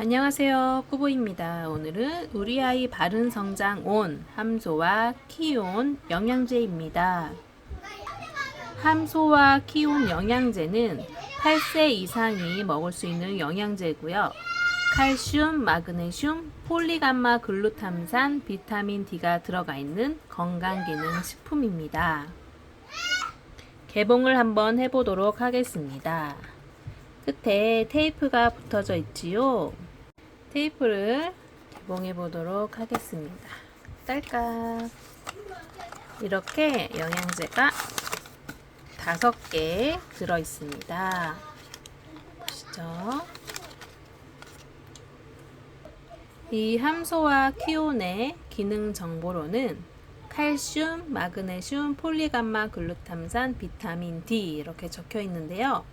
안녕하세요. 꾸보입니다. 오늘은 우리 아이 바른 성장 온 함소와 키온 영양제입니다. 함소와 키온 영양제는 8세 이상이 먹을 수 있는 영양제고요. 칼슘, 마그네슘, 폴리감마 글루탐산, 비타민 D가 들어가 있는 건강기능 식품입니다. 개봉을 한번 해보도록 하겠습니다. 끝에 테이프가 붙어져 있지요. 테이프를 개봉해 보도록 하겠습니다. 딸깍. 이렇게 영양제가 다섯 개 들어 있습니다. 보시죠. 이 함소와 키온의 기능 정보로는 칼슘, 마그네슘, 폴리감마 글루탐산, 비타민 D 이렇게 적혀 있는데요.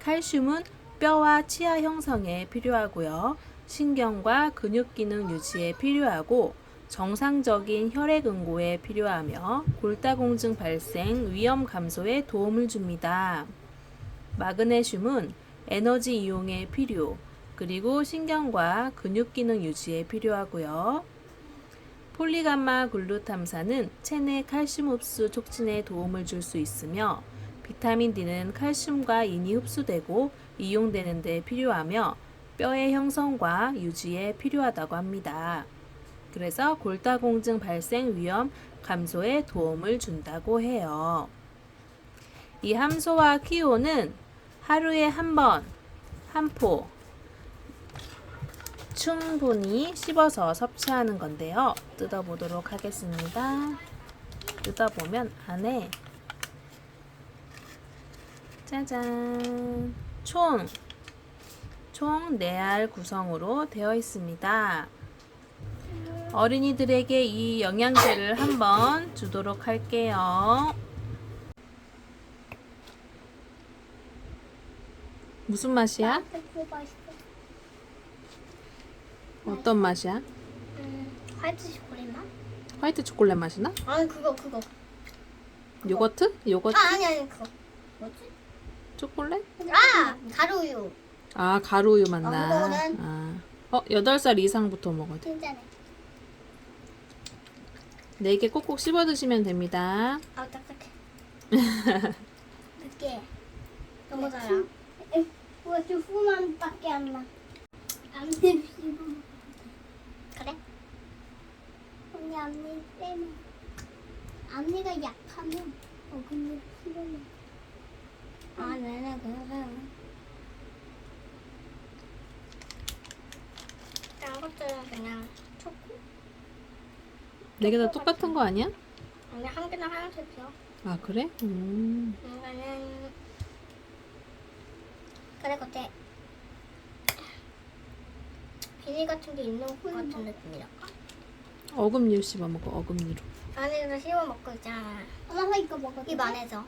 칼슘은 뼈와 치아 형성에 필요하고요. 신경과 근육 기능 유지에 필요하고 정상적인 혈액 응고에 필요하며 골다공증 발생 위험 감소에 도움을 줍니다. 마그네슘은 에너지 이용에 필요, 그리고 신경과 근육 기능 유지에 필요하고요. 폴리감마 글루탐산은 체내 칼슘 흡수 촉진에 도움을 줄 수 있으며 비타민 D는 칼슘과 인이 흡수되고 이용되는 데 필요하며 뼈의 형성과 유지에 필요하다고 합니다. 그래서 골다공증 발생 위험 감소에 도움을 준다고 해요. 이 함소와 키오는 하루에 한 번, 한 포, 충분히 씹어서 섭취하는 건데요. 뜯어보도록 하겠습니다. 뜯어보면 안에 짜잔 총! 총 4알 구성으로 되어 있습니다. 어린이들에게 이 영양제를 한번 주도록 할게요. 무슨 맛이야? 어떤 맛이야? 음, 화이트 초콜릿 맛? 화이트 초콜릿 맛이 나? 아니 그거 그거. 요거트? 요거트? 아 아니 아니 그거. 뭐지? 초콜릿? 아 가루우유. 아 가루우유 맛나. 어, 그거는- 아. 어, 8살 이상부터 먹어도 돼. 진짜네. 4개 꼭꼭 씹어 드시면 됩니다. 아 딱딱해. 늦게. 너무 달아. 뭐 조금만밖에 안 나. 안 씹어. 그래? 언니 앞니 빼면 앞니가 약하면 어 근데 싫어요. 아 네네 그래. 딴 것들은 그냥 초코. 4개 다 똑같은 거 아니야? 아니 한 개는 하얀색이야. 아, 그래? 음. 이거는 그래 겉에 비닐 같은 게 있는 것 같은 느낌이랄까? 어금니로 씹어 먹어, 어금니로. 안에서 씹어 먹고 있잖아. 엄마가 이거 먹어도 입 안에서.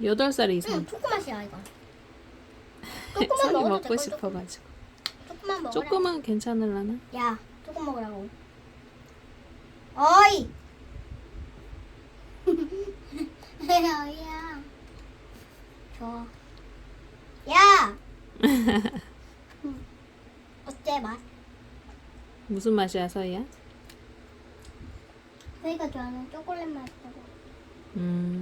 8살 이상. 응, 초코 맛이야 이거. 조금만 먹어도 먹고 될걸, 싶어가지고. 조금만 먹어라. 조금은 괜찮을라나? 야, 조금 먹으라고. 어이, 왜야? 줘. 야. 어때 맛? 무슨 맛이야, 서희야? 저희가 좋아하는 초콜릿 맛이라고. 음.